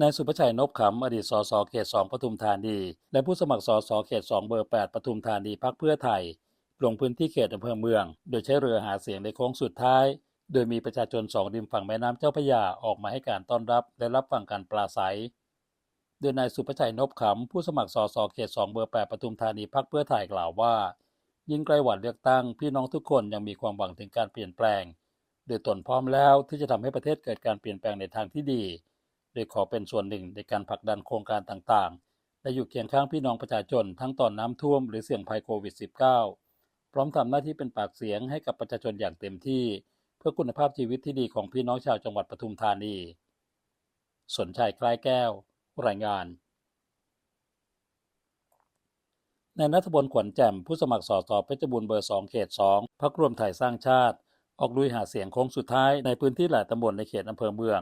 นายสุภชัยนพขำอดีตสสเขต2ปทุมธานี และผู้สมัครสสเขต2เบอร์8ปทุมธานีพักเพื่อไทย ลงพื้นที่เขตอำเภอเมือง โดยใช้เรือหาเสียงในโค้งสุดท้าย โดยมีประชาชนสองริมฝั่งแม่น้ำเจ้าพระยาออกมาให้การต้อนรับและรับฟังการปราศัย โดยนายสุภชัยนพขำผู้สมัครสสเขต2เบอร์8ปทุมธานีพักเพื่อไทยกล่าวว่า ยิ่งใกล้วันเลือกตั้งพี่น้องทุกคนยังมีความหวังถึงการเปลี่ยนแปลง โดยตนพร้อมแล้วที่จะทำให้ประเทศเกิดการเปลี่ยนแปลงในทางที่ดี โดยขอเป็นส่วนหนึ่งในการผลักดันโครงการต่างๆ และอยู่เคียงข้างพี่น้องประชาชนทั้งตอนน้ำท่วมหรือเสี่ยงภัยโควิด -19 พร้อมทำหน้าที่เป็นปากเสียงให้กับประชาชนอย่างเต็มที่ เพื่อคุณภาพชีวิตที่ดีของพี่น้องชาวจังหวัดปทุมธานี สนชัยคล้ายแก้ว รายงานนายนัทพลขวัญแจ่มผู้สมัครสสเพชรบูรณ์เบอร์2เขต2พักรวมไทยสร้างชาติ ออกลุยหาเสียงโค้งสุดท้ายในพื้นที่หลายตำบลในเขตอำเภอเมือง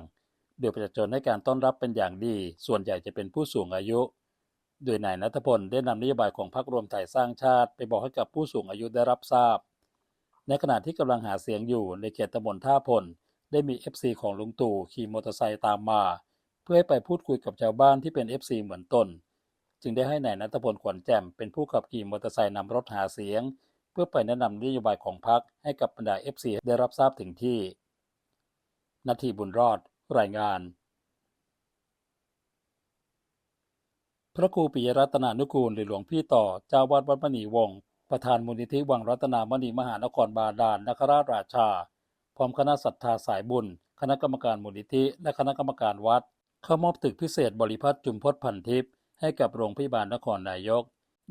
โดยประชาชนให้การต้อนรับเป็นอย่างดี ส่วนใหญ่จะเป็นผู้สูงอายุ โดยนายนัทพลได้นำนโยบายของพรรครวมไทยสร้างชาติ ไปบอกให้กับผู้สูงอายุได้รับทราบ ในขณะที่กำลังหาเสียงอยู่ในเขตตำบลท่าพล ได้มี FC ของลุงตู่ขี่มอเตอร์ไซค์ตามมา เพื่อให้ไปพูดคุยกับชาวบ้านที่เป็น FC เหมือนตน จึงได้ให้นายนัทพลขวัญแจ่มเป็นผู้ขับขี่มอเตอร์ไซค์นำรถหาเสียง เพื่อไปแนะนำนโยบายของพรรคให้กับบรรดา FC ได้รับทราบถึงที่นาทีบุญรอด รายงาน พระครูปิยรัตนานุกูลหรือหลวงพี่ต่อเจ้าวาดวัดมณีวงศ์ประธานมูลนิธิวังรัตนามณีมหานครบาดาลนคราชราชา พร้อมคณะศรัทธาสายบุญ คณะกรรมการมูลนิธิ และคณะกรรมการวัด เข้ามอบตึกพิเศษบริพัตรจุมพจน์พันทิพย์ให้กับโรงพยาบาลนครนายก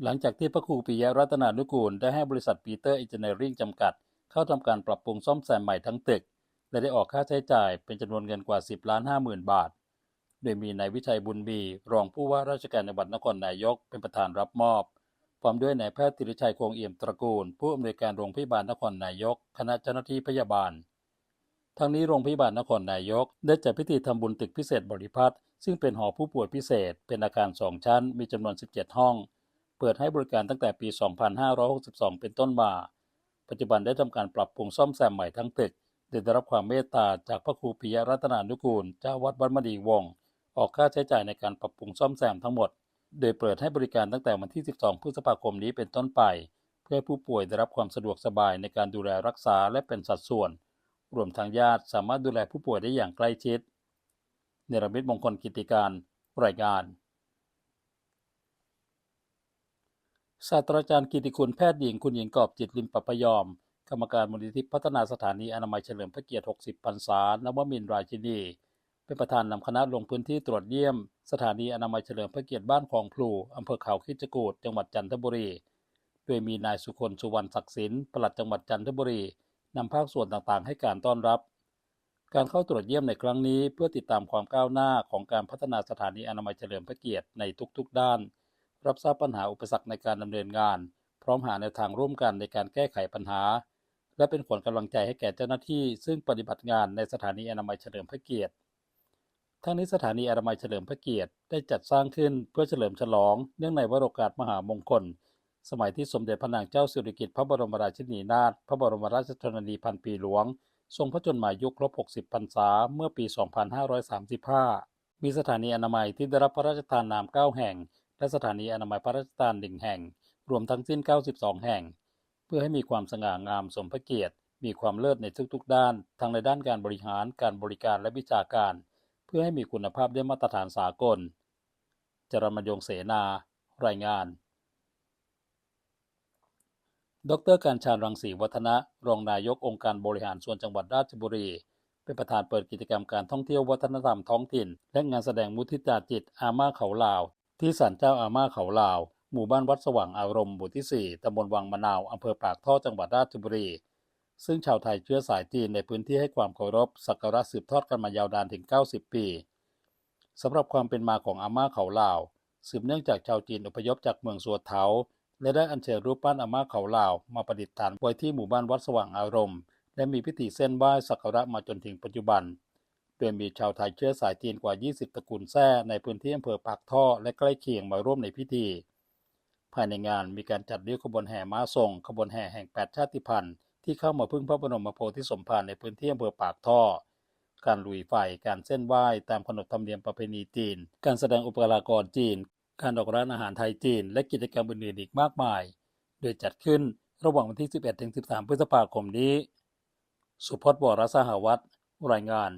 หลังจากที่พระครูปิยรัตนานุกูล ได้ให้บริษัทปีเตอร์อินเจเนอริ่งจำกัด เข้าทำการปรับปรุงซ่อมแซมใหม่ทั้งตึก และได้ออกค่าใช้จ่ายเป็นจำนวนเงินกว่า 10 ล้าน5หมื่นบาท โดยมีนายวิชัยบุญมีรองผู้ว่าราชการจังหวัดนครนายกเป็นประธานรับมอบ พร้อมด้วยนายแพทย์ติริชัยคงเอี่ยมตระกูล ผู้อำนวยการโรงพยาบาลนครนายก คณะเจ้าหน้าที่พยาบาล ทั้งนี้โรงพยาบาลนครนายก ได้จัดพิธีทำบุญตึกพิเศษบริพัตรซึ่งเป็นหอผู้ป่วยพิเศษ เป็นอาคารสองชั้น มีจำนวน 17 ห้อง เปิดให้บริการตั้งแต่ปี 2562 เป็นต้นมา ปัจจุบันได้ทำการปรับปรุงซ่อมแซมใหม่ทั้งตึก ได้รับความเมตตาจากพระครูปิยรัตนานุกูล เจ้าวัดวัดมณีวง ออกค่าใช้จ่ายในการปรับปรุงซ่อมแซมทั้งหมด โดยเปิดให้บริการตั้งแต่วันที่ 12 พฤษภาคมนี้เป็นต้นไป เพื่อให้ผู้ป่วยได้รับความสะดวกสบายในการดูแลรักษาและเป็นสัดส่วน รวมทั้งญาติสามารถดูแลผู้ป่วยได้อย่างใกล้ชิด เนรมิตมงคลกิติการ รายงานศาสตราจารย์กิติคุณแพทย์หญิงคุณหญิงกอบจิตลิมปปยอม กรรมการมูลนิธิพัฒนาสถานีอนามัยเฉลิมพระเกียรติ 60 พรรษานวมินทราชินี เป็นประธานนำคณะลงพื้นที่ตรวจเยี่ยม สถานีอนามัยเฉลิมพระเกียรติบ้านคลองพลูอำเภอเขาคิจกูฏจังหวัดจันทบุรี โดยมีนายสุคนสุวรรณศักดิ์สินปลัดจังหวัดจันทบุรีนำภาคส่วนต่างๆ ให้การต้อนรับ การเข้าตรวจเยี่ยมในครั้งนี้เพื่อติดตามความก้าวหน้าของการพัฒนาสถานีอนามัยเฉลิมพระเกียรติในทุกๆ ด้าน รับทราบปัญหาอุปสรรคในการดำเนินงาน พร้อมหาแนวทางร่วมกันในการแก้ไขปัญหา และเป็นขวัญกำลังใจให้แก่เจ้าหน้าที่ ซึ่งปฏิบัติงานในสถานีอนามัยเฉลิมพระเกียรติ ทั้งนี้สถานีอนามัยเฉลิมพระเกียรติได้จัดสร้างขึ้นเพื่อเฉลิมฉลอง เนื่องในวโรกาสมหามงคล สมัยที่สมเด็จพระนางเจ้าสิริกิติ์พระบรมราชินีนาถพระบรมราชชนนีพันปีหลวง ทรงพระชนมายุครบ 60 พรรษาเมื่อปี 2535 มีสถานีอนามัยที่ได้รับพระราชทานนาม 9 แห่ง และสถานีอนามัยพระราชทาน1แห่ง รวมทั้งสิ้น 92 แห่ง เพื่อให้มีความสง่างามสมพระเกียรติ มีความเลิศในทุกๆ ด้าน ทั้งในด้านการบริหารการบริการและวิชาการ เพื่อให้มีคุณภาพได้มาตรฐานสากล จรมยงเสนา รายงาน ดรการชาญรังสีวัฒนะ รองนายกองค์การบริหารส่วนจังหวัดราชบุรีเป็นประธานเปิดกิจกรรมการท่องเที่ยววัฒนธรรมท้องถิ่น และงานแสดงมุทิตาจิตอาม่าเขาลาว ที่ศาลเจ้าอาม่าเขาลาวหมู่บ้านวัดสว่างอารมณ์หมู่ที่ 4ตำบลวังมะนาว อำเภอปากท่อจังหวัดราชบุรี ซึ่งชาวไทยเชื้อสายจีนในพื้นที่ให้ความเคารพสักการะสืบทอดกันมายาวนานถึง 90 ปีสำหรับความเป็นมาของอาม่าเขาลาวสืบเนื่องจากชาวจีนอพยพจากเมืองสวดเถาและได้อัญเชิญรูปปั้นอาม่าเขาลาวมาประดิษฐานไว้ที่หมู่บ้านวัดสว่างอารมณ์ และมีพิธีเส้นไหว้สักการะมาจนถึงปัจจุบัน โดยมีชาวไทยเชื้อสายจีนกว่า 20 ตระกูลแท้ในพื้นที่อำเภอปากท่อและใกล้เคียงมาร่วมในพิธี ภายในงานมีการจัดเรียกขบวนแห่ม้าทรงขบวนแห่แห่ง 8 ชาติพันธุ์ที่เข้ามาพึ่งพระบรมโพธิสมภารในพื้นที่อำเภอปากท่อ การลุยไฟ การเส้นไหว้ตามขนบธรรมเนียมประเพณีจีน การแสดงอุปกรากรจีน การออกร้านอาหารไทยจีน และกิจกรรมอื่นๆอีกมากมาย โดยจัดขึ้นระหว่างวันที่ 11-13 พฤษภาคมนี้ สุพจน์วรสหวัฒน์รายงาน